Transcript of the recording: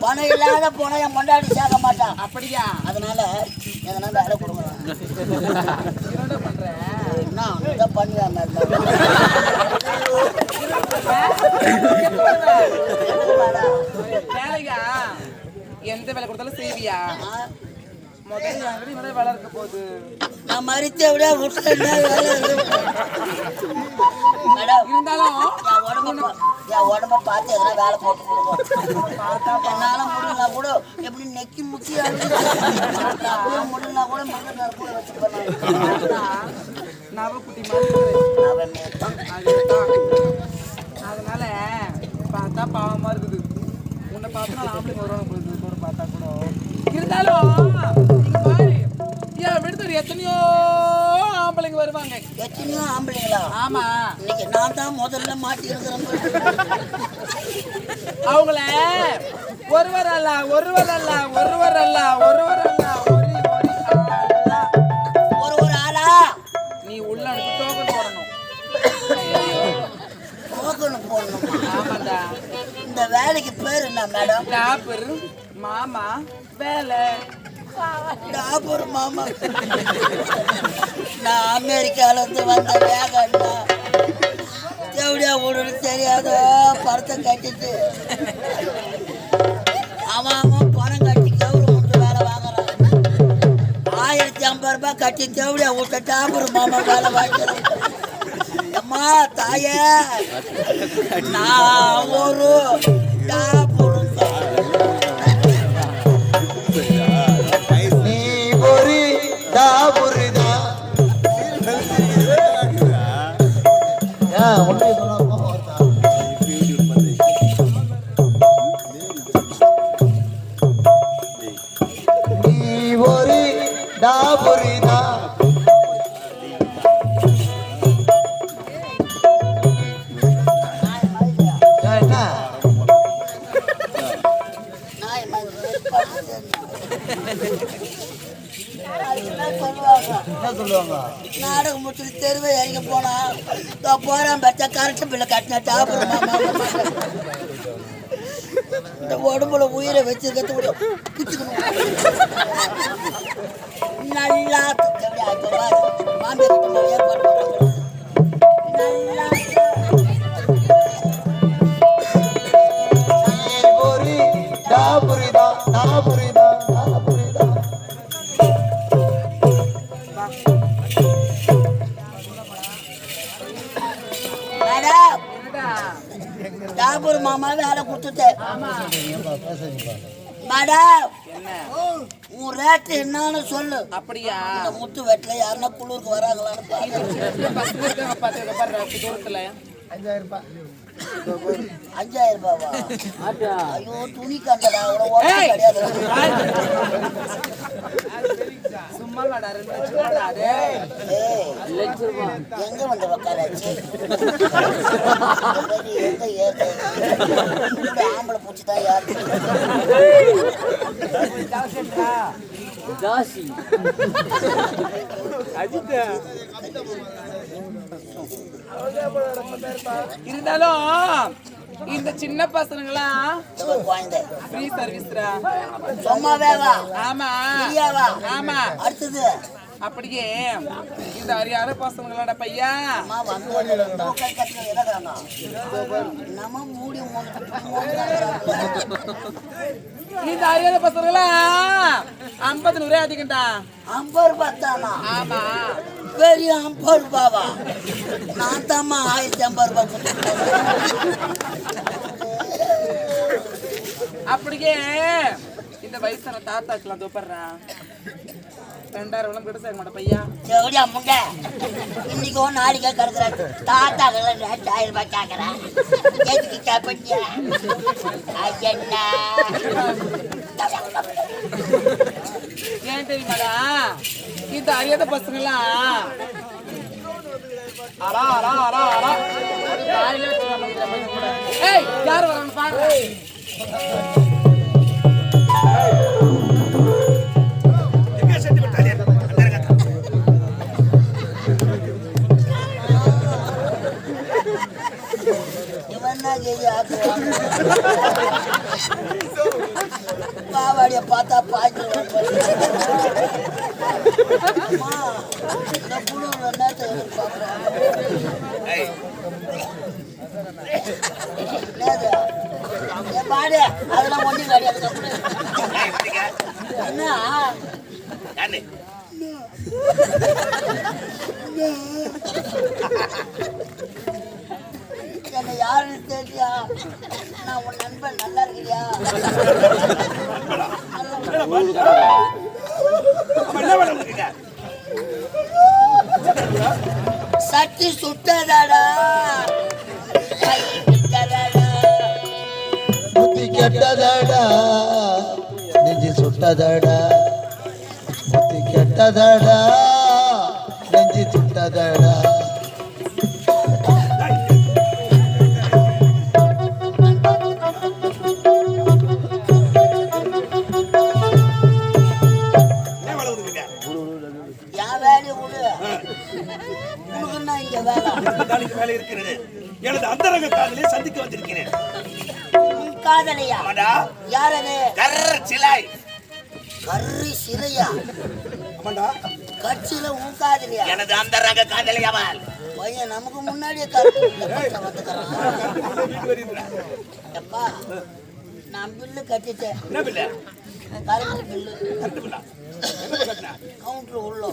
பணம் இல்லாத போனா என் பொண்டாட்டி சேர்க்க மாட்டான் அப்படியா? அதனால எதனா வேலை பண்ற? என்ன இதை பண்ணுவேன் வேலையா எந்த வேலை கொடுத்தாலும் செய்வியா? முதல்ல வேலை இருக்க போகுது. நான் மறித்து எப்படியா. மேடம் இருந்தாலும் என் உடம்ப பார்த்து எதனா வேலை போட்டு கொடுங்க. என்னால முடியல கூட எப்படி நெக்கி முக்கி அடிச்சு முடியல கூட மகன் கூட வச்சுட்டு. அதனால பார்த்தா பாவமா இருக்குது. உன்னை பார்த்தா ஆம்பளைங்க வருவாங்க கூட பார்த்தா கூட. இருந்தாலும் என் எத்தனையோ ஆம்பளைங்க வருவாங்க. எத்தனையோ ஆம்பளைங்களா? ஆமா. இன்னைக்கு நான் தான் முதல்ல மாட்டி இருக்கிறேன் அவங்கள ஒருவர் அல்ல ஒருவர் அல்ல ஒருவர் அல்ல ஒருவர் அல்ல ஒரு ஒரு அல்ல. ஒரு ஒரு ஆளா? நீ உள்ள அனுப்பி டோக்கன் போடணும். டோக்கன் போடணுமா? ஆமாண்டா. இந்த வேலைக்கு பேர் என்ன மேடம்? டாப்பர் மாமா வேலை. டாபூர் மாமா. நான் அமெரிக்கால இருந்து வந்த வேகண்டா எப்படியா விடுன்னு தெரியாத படத்தை கட்டிட்டு. அவன் அவன் பணம் கட்டி கவுரு விட்டு வேலை வாங்குறான். ஆயிரத்தி ஐம்பது ரூபாய் கட்டி தேவடியா விட்ட டாபூர் மாமா வேலை வாங்கிறான் அம்மா தாயே நான் ஒரு হ্যাঁ। ওটাই শোনাও என்ன சொல்லுவாங்க நாடகம் முடிச்சுட்டு தெருவை இறங்கி போனா இதோ போறான் பச்சா கரண்ட் பில்லை கட்டினா டாபர் இந்த உடம்புல உயிரை வச்சிருக்கிறது கூட பிச்சுக்கணும் நல்லா எப்படி அப்ப மாமியார் ஏற்பாடு பண்றேன் நல்லா நீ ஒரு மாமா வேலை கொடுத்துட்டேன் மேடம் உன் ரேட்டு என்னன்னு சொல்லு. அப்படியா? இந்த முத்து வெட்டில யாருன்னா குளிருக்கு வராங்களான்னு பாரு. பசங்க இருக்காங்க பாத்து இதை பாரு ரத்து தூரத்துல அஞ்சாயிரம் ரூபாவா ஐயோ துணி கண்டடா அவ்வளோ! கிடையாது சும்மா வாடா ரெண்டு லட்சம் வாடா டேய் ஏய், எங்க வந்து உக்காராச்சு? எங்க ஏத்த இப்படி ஆம்பளை பூச்சி தான் யாரு இருந்தாலும் இந்த சின்ன பசங்களாம் ஃப்ரீ சர்வீஸ்ரா சும்மாவே வா. ஆமா. ஆமா. அடுத்தது. அப்படியே இந்த அறியாத பசங்களோட பையா. இந்த அறியாத பசங்களாம் ஐம்பது நூறே அதிகம்டா. ஐம்பது ரூபாய் தானா ஆமா. பெரிய ஐம்பது ரூபாவா? நான் தாம்மா ஆயிரத்தி ஐம்பது ரூபாய் அப்படியே இந்த வயசான தாத்தாக்கெல்லாம் தூப்படுறான் ரெண்டாயிரம் விளம்பரம் கூட சேர்க்க மாட்டேன் பையா. எப்படியா முண்ட? இன்னைக்கோ நாளைக்கோ கிடக்குறேன். தாத்தா ரெண்டாயிரம் ரூபாய் கேட்கறேன் எதுக்கு கேட்பீங்க ஐயண்ணா ஏன் தெரியுமாடா? இந்த அறியாத பசங்கெல்லாம் அரா அரா அரா அரா ஏய் யார் வராங்க? பாரு Thank you. பாவாடிய பார்த்தா பாய்ச்சி பாடு அதெல்லாம் ஒன்றும் கிடையாது என்ன யாருன்னு தெரியா? நான் உன் நண்பன் நல்லா இருக்கிறியா சட்டி சுட்டதாடா. கை புத்தி கெட்டதடா. நெஞ்சு சுட்டதாடா. புத்தி கெட்டதாடா. நெஞ்சு சுட்டதாடா. எனது அந்தரங்க காதலை சந்திக்க வந்திருக்கிறேன். காதலியா? ஆமாடா. யார் அது கர் சிலாய் கர்ரி சிலையா? ஆமாண்டா கட்சியில உன் காதலியா? எனது அந்தரங்க காதலை அவள். பையன் நமக்கு முன்னாடியே எப்பா நான் பில்லு கட்டிட்டேன். Current bill? கவுண்டர் உள்ள.